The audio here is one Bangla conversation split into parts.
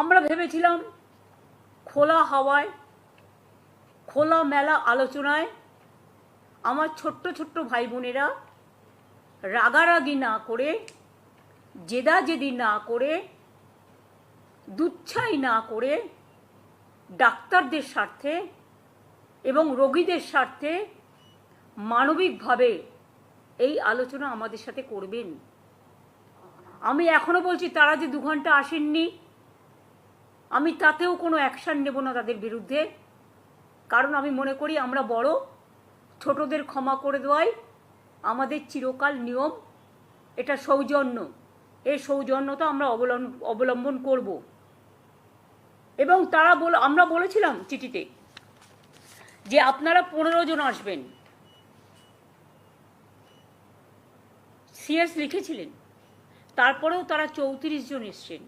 আমরা ভেবেছিলাম খোলা হাওয়ায়, খোলা মেলা আলোচনায় আমার ছোট্ট ছোট্ট ভাই বোনেরা রাগারাগি না করে, জেদাজেদি না করে, দুচ্ছাই না করে ডাক্তারদের স্বার্থে এবং রোগীদের স্বার্থে মানবিকভাবে এই আলোচনা আমাদের সাথে করবেন। আমি এখনও বলছি তারা যে দু ঘণ্টা আসেননি আমি তাতেও কোনো অ্যাকশান নেব না তাদের বিরুদ্ধে। কারণ আমি মনে করি আমরা বড়, ছোটদের ক্ষমা করে দেওয়াই আমাদের চিরকাল নিয়ম। এটা সৌজন্য। এই সৌজন্যতা আমরা অবলম্বন করব। এবং তারা বল, আমরা বলেছিলাম চিঠিতে যে আপনারা পনেরো জন আসবেন। সিএস লিখেছিলেন। তারপরেও তারা চৌত্রিশ জন এসছেন।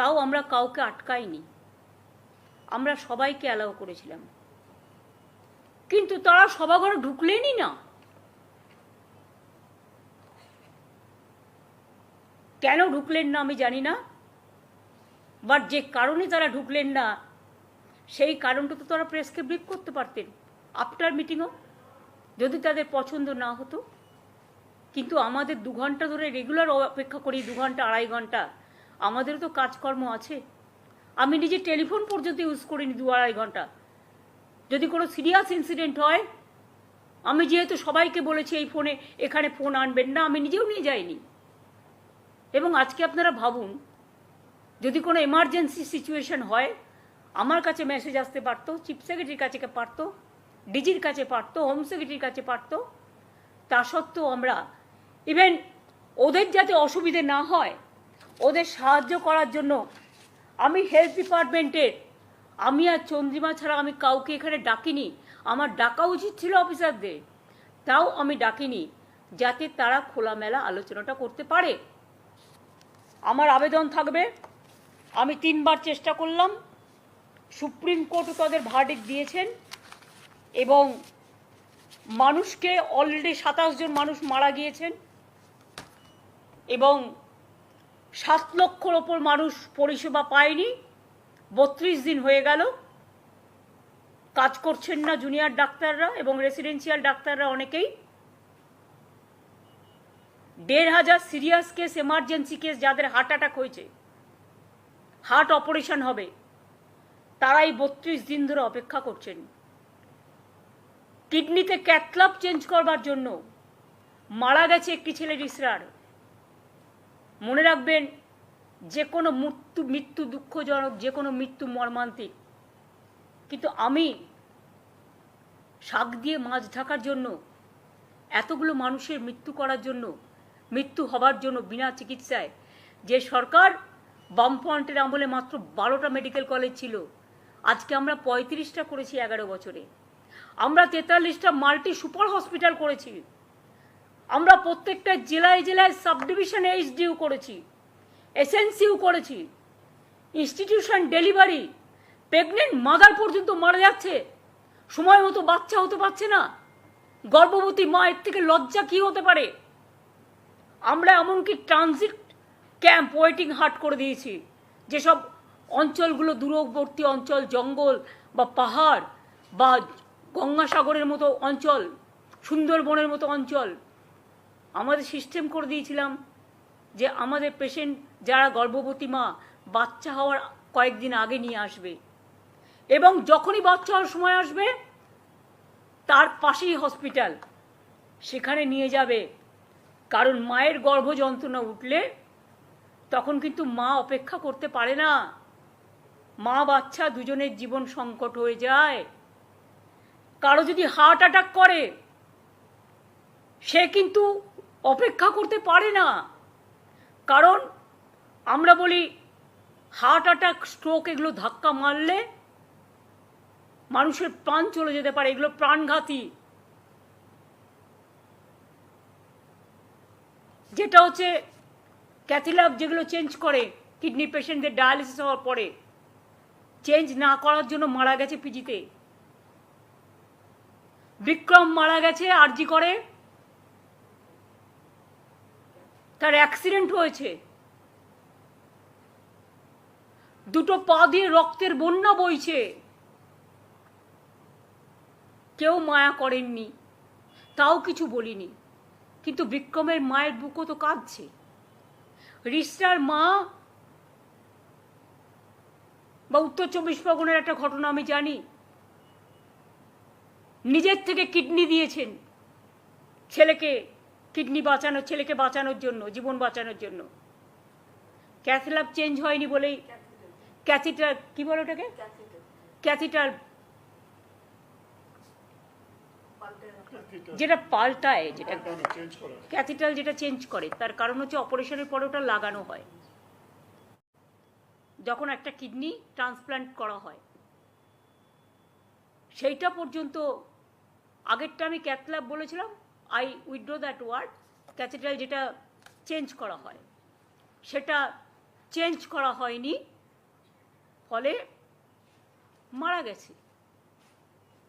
তাও আমরা কাউকে আটকাইনি। আমরা সবাইকে অ্যালাউ করেছিলাম। কিন্তু তারা সভাঘরে ঢুকলেনই না। কেন ঢুকলেন না আমি জানি না। বাট যে কারণে তারা ঢুকলেন না, সেই কারণটা তো তারা প্রেসকে ব্রিফ করতে পারতেন। আফটার মিটিংও যদি তাদের পছন্দ না হতো। কিন্তু আমাদের দু ঘণ্টা ধরে রেগুলার অপেক্ষা করি, দু ঘণ্টা, আড়াই ঘণ্টা। আমাদেরও তো কাজকর্ম আছে। আমি নিজে টেলিফোন পর্যন্ত ইউজ করিনি দু আড়াই ঘণ্টা। যদি কোনো সিরিয়াস ইনসিডেন্ট হয়, আমি যেহেতু সবাইকে বলেছি এই ফোনে এখানে ফোন আনবেন না, আমি নিজেও নিয়ে যাইনি। এবং আজকে আপনারা ভাবুন, যদি কোনো এমার্জেন্সি সিচুয়েশন হয়, আমার কাছে মেসেজ আসতে পারতো চিফ সেক্রেটারির কাছে পারতো ডিজির কাছে পারতো হোম সেক্রেটারির কাছে পারতো, তা সত্ত্বেও আমরা ইভেন ওদের যাতে অসুবিধে না হয় ওদের সাহায্য করার জন্য আমি হেলথ ডিপার্টমেন্টের আমি আর চন্দ্রিমা ছাড়া আমি কাউকে এখানে ডাকিনি। আমার ডাকা উচিত ছিল অফিসারদের তাও আমি ডাকিনি, যাতে তারা খোলামেলা আলোচনাটা করতে পারে। আমার আবেদন থাকবে, আমি তিনবার চেষ্টা করলাম, সুপ্রিম কোর্টও তাদের ভার্ডিক দিয়েছেন, এবং মানুষকে অলরেডি সাতাশ জন মানুষ মারা গিয়েছেন, এবং সাত লক্ষর ওপর মানুষ পরিষেবা পায়নি। বত্রিশ দিন হয়ে গেল। কাজ করছেন না জুনিয়র ডাক্তাররা এবং রেসিডেন্সিয়াল ডাক্তাররা অনেকেই। দেড় হাজার সিরিয়াস কেস, এমার্জেন্সি কেস, যাদের হার্ট অ্যাটাক হয়েছে। হার্ট অপারেশন হবে। তারাই বত্রিশ দিন ধরে অপেক্ষা করছেন। কিডনিতে ক্যাথলাপ চেঞ্জ করবার জন্য মারা গেছে একটি ছেলে ইসরার। মনে রাখবেন, যে কোনো মৃত্যু মৃত্যু দুঃখজনক, যে কোনো মৃত্যু মর্মান্তিক। কিন্তু আমি শাক দিয়ে মাছ ঢাকার জন্য, এতগুলো মানুষের মৃত্যু করার জন্য, মৃত্যু হবার জন্য বিনা চিকিৎসায়, যে সরকার বামফ্রন্টের আমলে মাত্র বারোটা মেডিকেল কলেজ ছিল, আজকে আমরা পঁয়ত্রিশটা করেছি এগারো বছরে। আমরা তেতাল্লিশটা মাল্টি সুপার হসপিটাল করেছি। আমরা প্রত্যেকটা জেলায় জেলায় সাব ডিভিশন এইচডিউ করেছি, এসএনসিউ করেছি, ইনস্টিটিউশন ডেলিভারি, প্রেগনেন্ট মাদার পর্যন্ত মারা যাচ্ছে, সময় মতো বাচ্চা হতে পারছে না, গর্ভবতী মা এর থেকে লজ্জা কি হতে পারে? আমরা এমনকি ট্রানজিট ক্যাম্প, ওয়েটিং হাট করে দিয়েছি, যেসব অঞ্চলগুলো দূরবর্তী অঞ্চল, জঙ্গল বা পাহাড় বা গঙ্গাসাগরের মতো অঞ্চল, সুন্দরবনের মতো অঞ্চল আমাদের সিস্টেম করে দিয়েছিলাম যে আমাদের পেশেন্ট যারা গর্ভবতী মা, বাচ্চা হওয়ার কয়েকদিন আগে নিয়ে আসবে। এবং যখনই বাচ্চা হওয়ার সময় আসবে, তার পাশেই হসপিটাল সেখানে নিয়ে যাবে। কারণ মায়ের গর্ভ যন্ত্রণা উঠলে তখন কিন্তু মা অপেক্ষা করতে পারে না। মা, বাচ্চা দুজনের জীবন সংকট হয়ে যায়। কারও যদি হার্ট অ্যাটাক করে, সে কিন্তু অপেক্ষা করতে পারে না। কারণ আমরা বলি হার্ট অ্যাটাক স্ট্রোক এগুলো ধাক্কা মারলে মানুষের প্রাণ চলে যেতে পারে, এগুলো প্রাণঘাতী। যেটা হচ্ছে ক্যাথিলাভ যেগুলো চেঞ্জ করে কিডনি পেশেন্টদের ডায়ালিসিস হওয়ার পরে। চেঞ্জ না করার জন্য মারা গেছে পিজিতে বিক্রম মারা গেছে আরজি করে। তার অ্যাক্সিডেন্ট হয়েছে। দুটো পা দিয়ে রক্তের বন্যা বইছে। কেউ মায়া করেননি, তাও কিছু বলিনি। কিন্তু বিক্রমের মায়ের বুকও তো কাঁদছে। রিস্টার মা, বা উত্তর চব্বিশ পরগনার একটা ঘটনা আমি জানি। নিজের থেকে কিডনি দিয়েছেন ছেলেকে। কিডনি বাঁচানোর ছেলেকে বাঁচানোর জন্য জীবন বাঁচানোর জন্য। ক্যাথল্যাব চেঞ্জ হয়নি বলেই ক্যাথিটার কি বলে ওটাকে? ক্যাথিটার যেটা পাল্টায় যেটা চেঞ্জ করা। ক্যাথিটাল যেটা চেঞ্জ করে তার কারণ হচ্ছে অপারেশনের পরে ওটা লাগানো হয়। যখন একটা কিডনি ট্রান্সপ্লান্ট করা হয়। সেইটা পর্যন্ত আগেরটা আমি ক্যাথল্যাব বলেছিলাম I withdraw that word catheter যেটা চেঞ্জ করা হয়। সেটা চেঞ্জ করা হয়নি, ফলে মারা গেছে।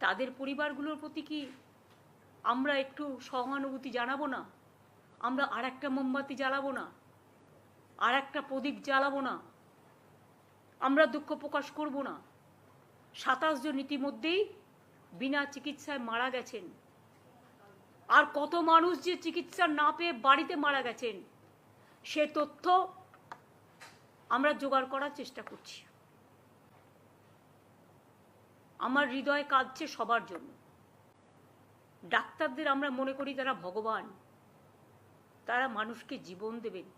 তাদের পরিবারগুলোর প্রতি কি আমরা একটু সহানুভূতি জানাব না? আমরা আর একটা মোমবাতি জ্বালাবো না? আর একটা প্রদীপ জ্বালাবো না? আমরা দুঃখ প্রকাশ করব না? সাতাশ জন ইতিমধ্যেই বিনা চিকিৎসায় মারা গেছেন। আর কত মানুষ যে চিকিৎসা না পেয়ে বাড়িতে মারা গেছেন, সে তথ্য আমরা জোগাড় করার চেষ্টা করছি। আমার হৃদয় কাঁদছে সবার জন্য। ডাক্তারদের আমরা মনে করি যারা ভগবান, তারা মানুষকে জীবন দেবেন।